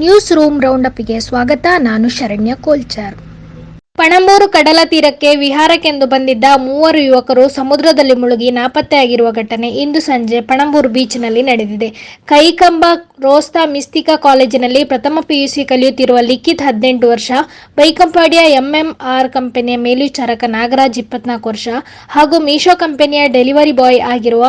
News room ರೌಂಡಪ್ಗೆ ಸ್ವಾಗತ, ನಾನು ಶರಣ್ಯ ಕೋಲ್ಚಾರ್. ಪಣಂಬೂರು ಕಡಲ ತೀರಕ್ಕೆ ವಿಹಾರಕ್ಕೆಂದು ಬಂದಿದ್ದ ಮೂವರು ಯುವಕರು ಸಮುದ್ರದಲ್ಲಿ ಮುಳುಗಿ ನಾಪತ್ತೆಯಾಗಿರುವ ಘಟನೆ ಇಂದು ಸಂಜೆ ಪಣಂಬೂರು ಬೀಚ್ನಲ್ಲಿ ನಡೆದಿದೆ. ಕೈಕಂಬ ರೋಸ್ತಾ ಮಿಸ್ತಿಕಾ ಕಾಲೇಜಿನಲ್ಲಿ ಪ್ರಥಮ ಪಿಯುಸಿ ಕಲಿಯುತ್ತಿರುವ ಲಿಖಿತ್ ಹದಿನೆಂಟು ವರ್ಷ, ಬೈಕಂಪಾಡಿಯ ಎಂಎಂಆರ್ ಕಂಪನಿಯ ಮೇಲ್ವಿಚಾರಕ ನಾಗರಾಜ್ ಇಪ್ಪತ್ನಾಲ್ಕು ವರ್ಷ ಹಾಗೂ ಮೀಶೋ ಕಂಪನಿಯ ಡೆಲಿವರಿ ಬಾಯ್ ಆಗಿರುವ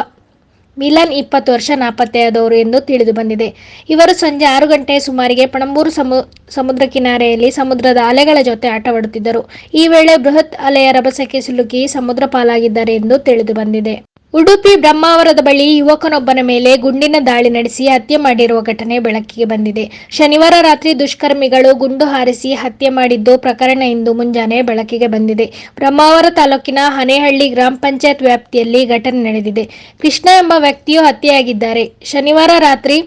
ಮಿಲನ್ ಇಪ್ಪತ್ತು ವರ್ಷ ನಾಪತ್ತೆಯಾದವರು ಎಂದು ತಿಳಿದು ಬಂದಿದೆ. ಇವರು ಸಂಜೆ ಆರು ಗಂಟೆ ಸುಮಾರಿಗೆ ಪಣಂಬೂರು ಸಮು, ಸಮುದ್ರ ಕಿನಾರೆಯಲ್ಲಿ ಸಮುದ್ರದ ಅಲೆಗಳ ಜೊತೆ ಆಟವಾಡುತ್ತಿದ್ದರು. ಈ ವೇಳೆ ಬೃಹತ್ ಅಲೆಯ ರಭಸಕ್ಕೆ ಸಿಲುಕಿ ಸಮುದ್ರ ಪಾಲಾಗಿದ್ದಾರೆ ಎಂದು ತಿಳಿದು ಬಂದಿದೆ. ಉಡುಪಿ ಬ್ರಹ್ಮಾವರದ ಬಳಿ ಯುವಕನೊಬ್ಬನ ಮೇಲೆ ಗುಂಡಿನ ದಾಳಿ ನಡೆಸಿ ಹತ್ಯೆ ಮಾಡಿರುವ ಘಟನೆ ಬೆಳಕಿಗೆ ಬಂದಿದೆ. ಶನಿವಾರ ರಾತ್ರಿ ದುಷ್ಕರ್ಮಿಗಳು ಗುಂಡು ಹಾರಿಸಿ ಹತ್ಯೆ ಮಾಡಿದ್ದು ಪ್ರಕರಣ ಇಂದು ಮುಂಜಾನೆ ಬೆಳಕಿಗೆ ಬಂದಿದೆ. ಬ್ರಹ್ಮಾವರ ತಾಲೂಕಿನ ಹನೇಹಳ್ಳಿ ಗ್ರಾಮ ಪಂಚಾಯತ್ ವ್ಯಾಪ್ತಿಯಲ್ಲಿ ಘಟನೆ ನಡೆದಿದೆ. ಕೃಷ್ಣ ಎಂಬ ವ್ಯಕ್ತಿಯು ಹತ್ಯೆಯಾಗಿದ್ದಾರೆ. ಶನಿವಾರ ರಾತ್ರಿ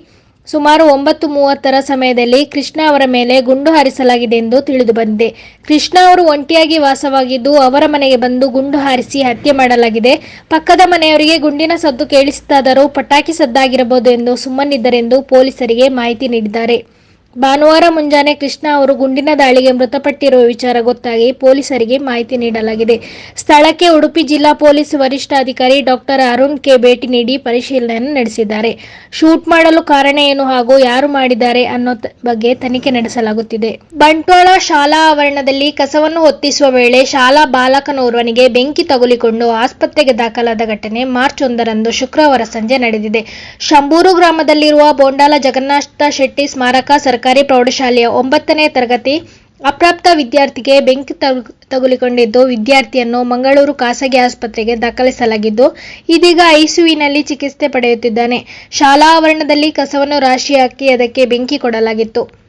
ಸುಮಾರು ಒಂಬತ್ತು ಮೂವತ್ತರ ಸಮಯದಲ್ಲಿ ಕೃಷ್ಣ ಅವರ ಮೇಲೆ ಗುಂಡು ಹಾರಿಸಲಾಗಿದೆ ಎಂದು ತಿಳಿದು ಬಂದಿದೆ. ಕೃಷ್ಣ ಅವರು ಒಂಟಿಯಾಗಿ ವಾಸವಾಗಿದ್ದು ಅವರ ಮನೆಗೆ ಬಂದು ಗುಂಡು ಹಾರಿಸಿ ಹತ್ಯೆ ಮಾಡಲಾಗಿದೆ. ಪಕ್ಕದ ಮನೆಯವರಿಗೆ ಗುಂಡಿನ ಸದ್ದು ಕೇಳಿಸುತ್ತಾದರೂ ಪಟಾಕಿ ಸದ್ದಾಗಿರಬಹುದು ಎಂದು ಸುಮ್ಮನಿದ್ದರೆಂದು ಪೊಲೀಸರಿಗೆ ಮಾಹಿತಿ ನೀಡಿದ್ದಾರೆ. ಭಾನುವಾರ ಮುಂಜಾನೆ ಕೃಷ್ಣ ಅವರು ಗುಂಡಿನ ದಾಳಿಗೆ ಮೃತಪಟ್ಟಿರುವ ವಿಚಾರ ಗೊತ್ತಾಗಿ ಪೊಲೀಸರಿಗೆ ಮಾಹಿತಿ ನೀಡಲಾಗಿದೆ. ಸ್ಥಳಕ್ಕೆ ಉಡುಪಿ ಜಿಲ್ಲಾ ಪೊಲೀಸ್ ವರಿಷ್ಠಾಧಿಕಾರಿ ಡಾಕ್ಟರ್ ಅರುಣ್ ಕೆ ಭೇಟಿ ನೀಡಿ ಪರಿಶೀಲನೆ ನಡೆಸಿದ್ದಾರೆ. ಶೂಟ್ ಮಾಡಲು ಕಾರಣ ಏನು ಹಾಗೂ ಯಾರು ಮಾಡಿದ್ದಾರೆ ಅನ್ನೋ ಬಗ್ಗೆ ತನಿಖೆ ನಡೆಸಲಾಗುತ್ತಿದೆ. ಬಂಟ್ವಾಳ ಶಾಲಾ ಆವರಣದಲ್ಲಿ ಕಸವನ್ನು ಹೊತ್ತಿಸುವ ವೇಳೆ ಶಾಲಾ ಬಾಲಕನೋರ್ವನಿಗೆ ಬೆಂಕಿ ತಗುಲಿಕೊಂಡು ಆಸ್ಪತ್ರೆಗೆ ದಾಖಲಾದ ಘಟನೆ ಮಾರ್ಚ್ ಒಂದರಂದು ಶುಕ್ರವಾರ ಸಂಜೆ ನಡೆದಿದೆ. ಶಂಬೂರು ಗ್ರಾಮದಲ್ಲಿರುವ ಬೋಂಡಾಲ ಜಗನ್ನಾಥ ಶೆಟ್ಟಿ ಸ್ಮಾರಕ ಸರ್ಕಾರಿ ಪ್ರೌಢಶಾಲೆಯ ಒಂಬತ್ತನೇ ತರಗತಿ ಅಪ್ರಾಪ್ತ ವಿದ್ಯಾರ್ಥಿಗೆ ಬೆಂಕಿ ತಗು- ತಗುಲಿಕೊಂಡಿದ್ದು ವಿದ್ಯಾರ್ಥಿಯನ್ನು ಮಂಗಳೂರು ಖಾಸಗಿ ಆಸ್ಪತ್ರೆಗೆ ದಾಖಲಿಸಲಾಗಿದ್ದು, ಇದೀಗ ಐಸುವಿನಲ್ಲಿ ಚಿಕಿತ್ಸೆ ಪಡೆಯುತ್ತಿದ್ದಾನೆ. ಶಾಲಾ ಆವರಣದಲ್ಲಿ ಕಸವನ್ನು ರಾಶಿ ಹಾಕಿ ಅದಕ್ಕೆ ಬೆಂಕಿ ಕೊಡಲಾಗಿತ್ತು.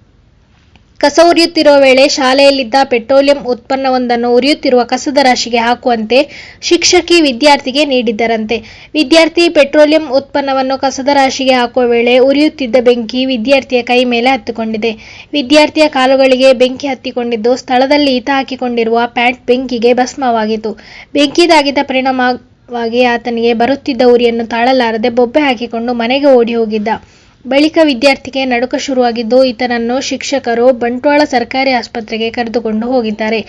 ಕಸ ಉರಿಯುತ್ತಿರುವ ವೇಳೆ ಶಾಲೆಯಲ್ಲಿದ್ದ ಪೆಟ್ರೋಲಿಯಂ ಉತ್ಪನ್ನವೊಂದನ್ನು ಉರಿಯುತ್ತಿರುವ ಕಸದ ರಾಶಿಗೆ ಹಾಕುವಂತೆ ಶಿಕ್ಷಕಿ ವಿದ್ಯಾರ್ಥಿಗೆ ನೀಡಿದ್ದರಂತೆ. ವಿದ್ಯಾರ್ಥಿ ಪೆಟ್ರೋಲಿಯಂ ಉತ್ಪನ್ನವನ್ನು ಕಸದ ರಾಶಿಗೆ ಹಾಕುವ ವೇಳೆ ಉರಿಯುತ್ತಿದ್ದ ಬೆಂಕಿ ವಿದ್ಯಾರ್ಥಿಯ ಕೈ ಮೇಲೆ ಹತ್ತಿಕೊಂಡಿದೆ. ವಿದ್ಯಾರ್ಥಿಯ ಕಾಲುಗಳಿಗೆ ಬೆಂಕಿ ಹತ್ತಿಕೊಂಡಿದ್ದು ಸ್ಥಳದಲ್ಲಿ ಈತ ಹಾಕಿಕೊಂಡಿರುವ ಪ್ಯಾಂಟ್ ಬೆಂಕಿಗೆ ಭಸ್ಮವಾಗಿತ್ತು. ಬೆಂಕಿ ಪರಿಣಾಮವಾಗಿ ಆತನಿಗೆ ಬರುತ್ತಿದ್ದ ಉರಿಯನ್ನು ತಾಳಲಾರದೆ ಬೊಬ್ಬೆ ಹಾಕಿಕೊಂಡು ಮನೆಗೆ ಓಡಿ ಹೋಗಿದ್ದ. ಬಳಿಕ ವಿದ್ಯಾರ್ಥಿಗೆ ನಡುಕ ಶುರುವಾಗಿದ್ದು, ಈತನನ್ನು ಶಿಕ್ಷಕರು ಬಂಟ್ವಾಳ ಸರ್ಕಾರಿ ಆಸ್ಪತ್ರೆಗೆ ಕರೆದುಕೊಂಡು ಹೋಗಿದ್ದಾರೆ.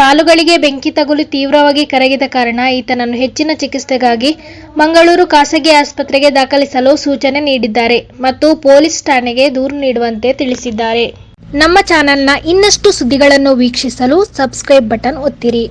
ಕಾಲುಗಳಿಗೆ ಬೆಂಕಿ ತಗುಲಿ ತೀವ್ರವಾಗಿ ಕರಗಿದ ಕಾರಣ ಈತನನ್ನು ಹೆಚ್ಚಿನ ಚಿಕಿತ್ಸೆಗಾಗಿ ಮಂಗಳೂರು ಖಾಸಗಿ ಆಸ್ಪತ್ರೆಗೆ ದಾಖಲಿಸಲು ಸೂಚನೆ ನೀಡಿದ್ದಾರೆ ಮತ್ತು ಪೊಲೀಸ್ ಠಾಣೆಗೆ ದೂರು ನೀಡುವಂತೆ ತಿಳಿಸಿದ್ದಾರೆ. ನಮ್ಮ ಚಾನೆಲ್ನ ಇನ್ನಷ್ಟು ಸುದ್ದಿಗಳನ್ನು ವೀಕ್ಷಿಸಲು ಸಬ್ಸ್ಕ್ರೈಬ್ ಬಟನ್ ಒತ್ತಿರಿ.